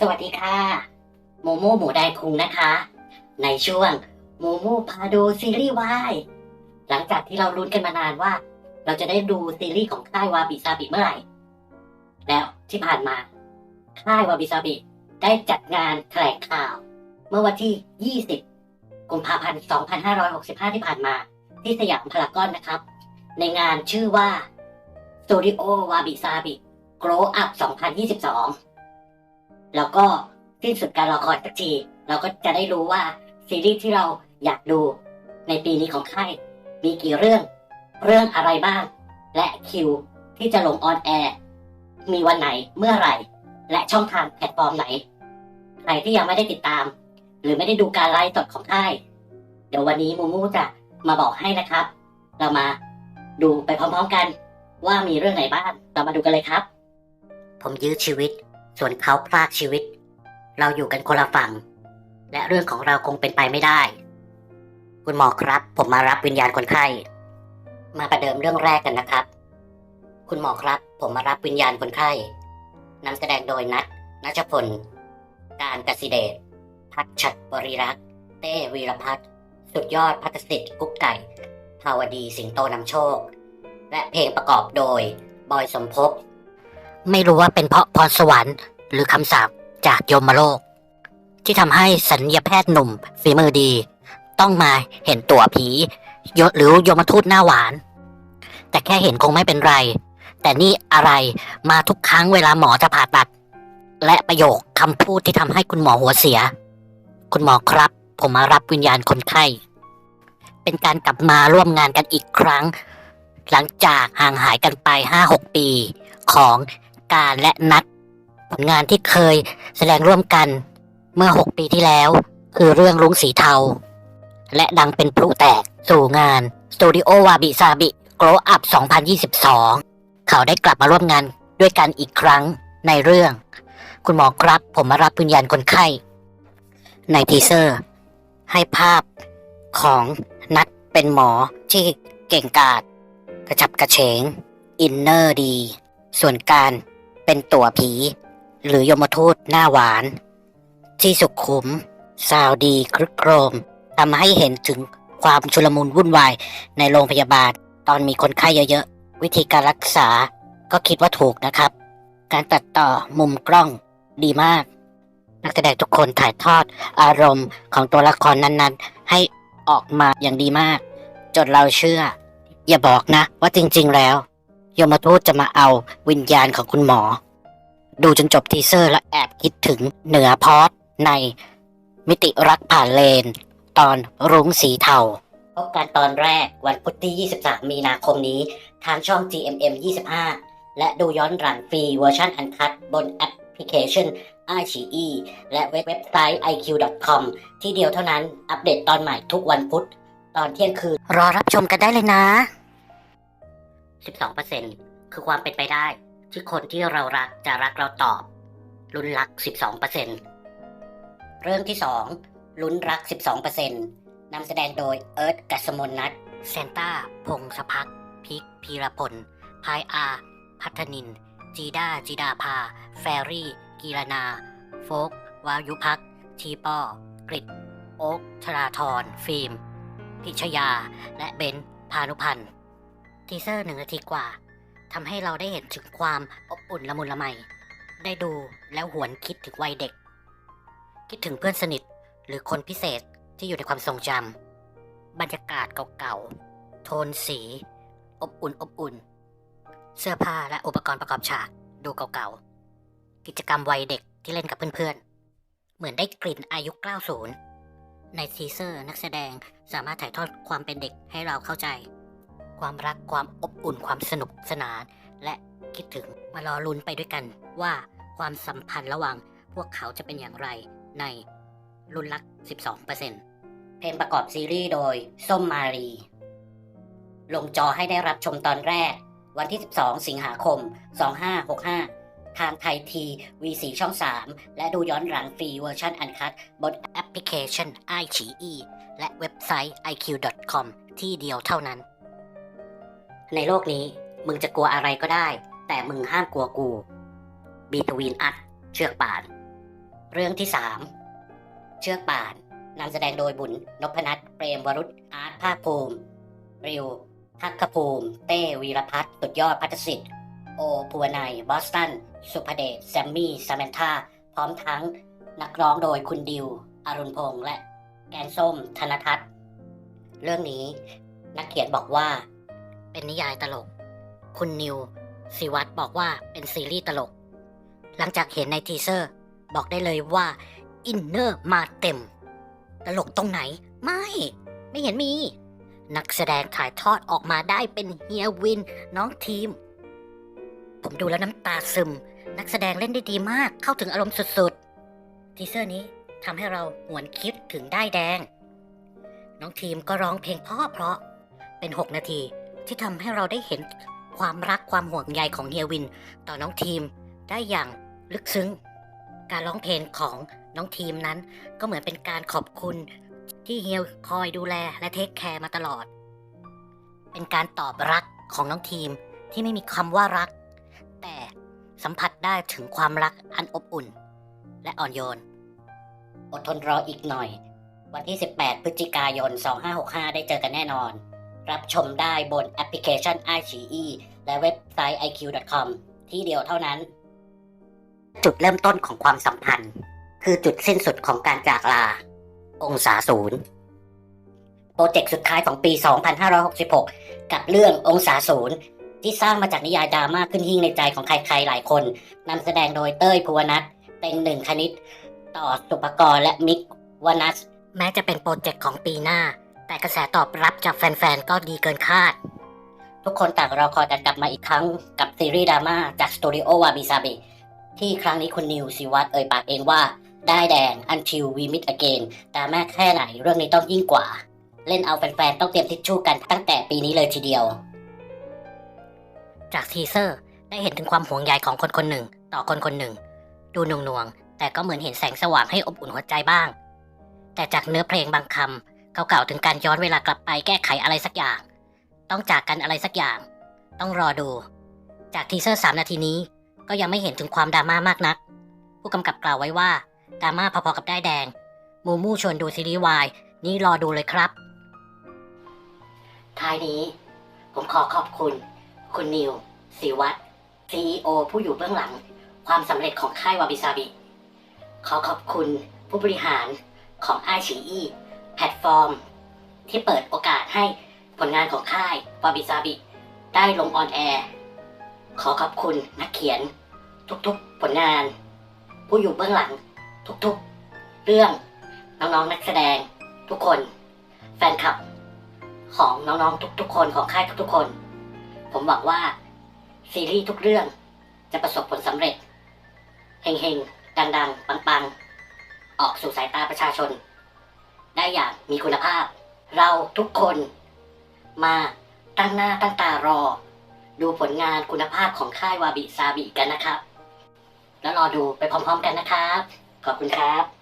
สวัสดีค่ะ โมโมหมูแดงคุงนะคะ ในช่วงโมโมพาดูซีรีส์วายหลังจากที่เราลุ้นกันมานานว่า เราจะได้ดูซีรีส์ของค่ายวาบิซาบิเมื่อไหร่ แล้วที่ผ่านมา ค่ายวาบิซาบิได้จัดงานแถลงข่าว เมื่อวันที่ 20 กุมภาพันธ์ 2565 ที่ผ่านมา ที่สยามพารากอนนะครับ ในงานชื่อว่า Studio Wabi Sabi Grow Up 2022 แล้วก็สิ้นสุดการรอคอยสักที เราก็จะได้รู้ว่าซีรีส์ที่เราอยากดูในปีนี้ของค่ายมีกี่เรื่อง เรื่องอะไรบ้าง และคิวที่จะลงออนแอร์มีวันไหนเมื่อไหร่ และช่องทางแพลตฟอร์มไหน ใครที่ยังไม่ได้ติดตาม หรือไม่ได้ดูการไลฟ์สดของค่าย เดี๋ยววันนี้มูมูจะมาบอกให้นะครับ เรามาดูไปพร้อมๆกัน ว่ามีเรื่องไหนบ้าง เรามาดูกันเลยครับ ผมยื้อชีวิต ส่วนเขาพลากชีวิต เราอยู่กันคนละฝั่ง และเรื่องของเราคงเป็นไปไม่ได้ คุณหมอครับ ผมมารับวิญญาณคนไข้ มาประเดิมเรื่องแรกกันนะครับ คุณหมอครับ ผมมารับวิญญาณคนไข้นำแสดงโดยนัทนัชพล การกสิเดชพัชชัดบริรักษ์ เต้วีรพัฒน์สุดยอดพัฒสิทธิ์กุ๊กไก่ ภาวดีสิงโตนำโชค และเพลงประกอบโดย บอยสมภพ ไม่รู้ว่าเป็นเพราะพรสวรรค์หรือคำสาปจากยมโลก ที่ทำให้สัญญาแพทย์หนุ่มฝีมือดี ต้องมาเห็นตัวผียหรือยมทูตหน้าหวาน แต่แค่เห็นคงไม่เป็นไร แต่นี่อะไรมาทุกครั้งเวลาหมอจะผ่าตัด และประโยคคำพูดที่ทำให้คุณหมอหัวเสีย คุณหมอครับ ผมมารับวิญญาณคนไข้เป็นการกลับมาร่วมงานกันอีกครั้ง หลังจากห่างหายกันไปห้าหกปี ของ การและนัด ผลงานที่เคยแสดงร่วมกันเมื่อ 6 ปีที่แล้ว คือเรื่องลุงสีเทา และดังเป็นพลุแตกสู่งาน Studio Wabi Sabi Grow Up 2022 เขาได้กลับมาร่วมงานด้วยกันอีกครั้งในเรื่อง คุณหมอครับผมมารับวิญญาณคนไข้ ในทีเซอร์ ให้ภาพของนัดเป็นหมอที่เก่งกาจกระฉับกระเฉง อินเนอร์ดี ส่วนการ เป็นตัวผี หรือยมทูตหน้าหวาน ที่สุขุม ซาวดีครึกโครมทำให้เห็นถึงความชุลมุนวุ่นวายในโรงพยาบาล ตอนมีคนไข้เยอะๆ วิธีการรักษาก็คิดว่าถูกนะครับ การตัดต่อมุมกล้องดีมาก นักแสดงทุกคนถ่ายทอดอารมณ์ของตัวละครนั้นๆ ให้ออกมาอย่างดีมาก จนเราเชื่อ อย่าบอกนะว่าจริงๆแล้ว ยมทูตจะมาเอาวิญญาณของคุณหมอ ดูจนจบทีเซอร์แล้วแอบคิดถึงเหนือพอดในมิติรักผ่านเลน ตอนรุ้งสีเทาพบกันตอนแรกวันพุธที่ 23 มีนาคมนี้ ทางช่อง GMM 25 และดูย้อนหลังฟรีเวอร์ชันอันคัดบนแอปพลิเคชัน i อ e และเว็บไซต์ iq.com ที่เดียวเท่านั้นอัปเดตตอนใหม่ทุกวันพุธ ตอนเที่ยงคืน รอรับชมกันได้เลยนะ 12%คือความเป็นไปได้ที่คนที่เรารักจะรักเราตอบ ลุ้นรัก 12%เรื่องที่ 2 ลุ้นรัก 12%นำแสดงโดยเอิร์ธกัสมนนัทเซนต้า พงศพักพิกพีรพล พายอา พัฒนิน จีดาจีดาภาแฟรี่ กีรนา โฟก วายุพัก ทีปอกริดโอ๊กชราธรฟิล์ม พิชยา และเบนพานุพันธ์ ทีเซอร์หนึ่งนาทีกว่าทำให้เราได้เห็นถึงความอบอุ่นละมุนละไม ได้ดูแล้วหวนคิดถึงวัยเด็ก คิดถึงเพื่อนสนิทหรือคนพิเศษที่อยู่ในความทรงจำบรรยากาศเก่าๆ โทนสี อบอุ่นอบอุ่น เสื้อผ้าและอุปกรณ์ประกอบฉากดูเก่าๆ กิจกรรมวัยเด็กที่เล่นกับเพื่อนๆ เหมือนได้กลิ่นอายุ 90 ในทีเซอร์นักแสดงสามารถถ่ายทอดความเป็นเด็กให้เราเข้าใจ ความรักความอบอุ่นความสนุกสนาน และคิดถึงมารอลุ้นไปด้วยกัน ว่าความสัมพันธ์ระหว่างพวกเขาจะเป็นอย่างไรในรุ่นลัก 12%เพลงประกอบซีรีส์โดยส้มมารี ลงจอให้ได้รับชมตอนแรก วันที่ 12 สิงหาคม 2565 ทางไทยที V4 ช่อง 3 และดูย้อนหลังฟรีเวอร์ชันอันคัดบนแอปพลิเคชัน i อ e และเว็บไซต์ iq.com ที่เดียวเท่านั้น ในโลกนี้มึงจะกลัวอะไรก็ได้ แต่มึงห้ามกลัวกู บีทวีนอัด เชือกป่าน เรื่องที่สามเชือกป่านนำแสดงโดยบุญนพนัทเปรมวรุษอาร์ตภาคภูมิ ริว ทักขภูมิ เต้วีรพัฒน์สุดยอดพัฒสิทธิ์ โอภูวนัยบอสตัน สุภเดชแซมมี่ซามนธาพร้อมทั้งนักร้องโดยคุณดิว อรุณพงษ์และแกนส้มธนทัศน์ เรื่องนี้นักเขียนบอกว่า เป็นนิยายตลก คุณนิวสิวัตรบอกว่าเป็นซีรีส์ตลก หลังจากเห็นในทีเซอร์ บอกได้เลยว่าอินเนอร์มาเต็ม ตลกตรงไหน ไม่ ไม่เห็นมี นักแสดงถ่ายทอดออกมาได้เป็นเฮียวินน้องทีม ผมดูแล้วน้ำตาซึม นักแสดงเล่นได้ดีมากเข้าถึงอารมณ์สุดๆ ทีเซอร์นี้ทำให้เราหวนคิดถึงได้แดง น้องทีมก็ร้องเพลงพ่อเพราะเป็น 6 นาที ที่ทำให้เราได้เห็นความรักความห่วงใยของเฮียวิน ต่อน้องทีมได้อย่างลึกซึ้ง การร้องเพลงของน้องทีมนั้น ก็เหมือนเป็นการขอบคุณที่เฮียคอยดูแลและเทคแคร์มาตลอด เป็นการตอบรักของน้องทีมที่ไม่มีคำว่ารัก แต่สัมผัสได้ถึงความรักอันอบอุ่น และอ่อนโยน อดทนรออีกหน่อย วันที่ 18 พฤศจิกายน 2565 ได้เจอกันแน่นอน รับชมได้บนแอปพลิเคชัน i อ e และเว็บไซต์ iq.com ที่เดียวเท่านั้น จุดเริ่มต้นของความสัมพันธ์ คือจุดสิ้นสุดของการจากลา องศาศูนย์โปรเจกต์สุดท้ายของปี 2566 กับเรื่ององศาศูนย์ที่สร้างมาจากนิยายดราม่าขึ้นหิ้งในใจของใครๆหลายคนนำแสดงโดยเต้ยภูวนัทเต็งหนึ่งคณิต ต่อสุปกรและมิกวนัสแม้จะเป็นโปรเจกต์ของปีหน้า แต่กระแสตอบรับจากแฟนๆ ก็ดีเกินคาด ทุกคนต่างรอคอยกันกลับมาอีกครั้งกับซีรีส์ดราม่าจากสตูดิโอวาบิซาบิที่ครั้งนี้คุณนิวสิวัตเอ่ยปากเองว่า ได้แดง until we meet again แต่แม้แค่ไหนเรื่องนี้ต้องยิ่งกว่า เล่นเอาแฟนๆ ต้องเตรียมทิชชู่กันตั้งแต่ปีนี้เลยทีเดียว จากทีเซอร์ได้เห็นถึงความห่วงใยของคนคนหนึ่ง ต่อคนคนหนึ่ง ดูหน่วงๆแต่ก็เหมือนเห็นแสงสว่างให้อบอุ่นหัวใจบ้าง แต่จากเนื้อเพลงบางคำ เขากล่าวถึงการย้อนเวลากลับไปแก้ไขอะไรสักอย่าง ต้องจากกันอะไรสักอย่าง ต้องรอดู จากทีเซอร์สามนาทีนี้ก็ยังไม่เห็นถึงความดราม่ามากนัก ผู้กำกับกล่าวไว้ว่าดราม่าพอๆกับได้แดง มูมูชวนดูซีรีส์วายนี่รอดูเลยครับ ท้ายนี้ ผมขอขอบคุณ คุณนิวศิวัตร CEO ผู้อยู่เบื้องหลัง ความสำเร็จของค่ายวาบิซาบิ ขอขอบคุณผู้บริหารของไอชีอี แพลตฟอร์ม ที่เปิดโอกาสให้ผลงานของค่ายวาบิซาบิได้ลงออนแอร์ ขอขอบคุณนักเขียน ทุกๆผลงาน ผู้อยู่เบื้องหลังทุกๆ เรื่องน้องๆนักแสดง ทุกคน แฟนคลับ ของน้องๆทุกๆ คนของค่ายทุกๆคน ผมหวังว่าซีรีส์ทุกเรื่องจะประสบผลสำเร็จเฮงๆ ดังๆ ปังๆ ออกสู่สายตาประชาชน ได้อย่างมีคุณภาพ เราทุกคนมาตั้งหน้าตั้งตารอ ดูผลงานคุณภาพของค่ายวาบิซาบิกันนะครับ แล้วรอดูไปพร้อมๆกันนะครับ ขอบคุณครับ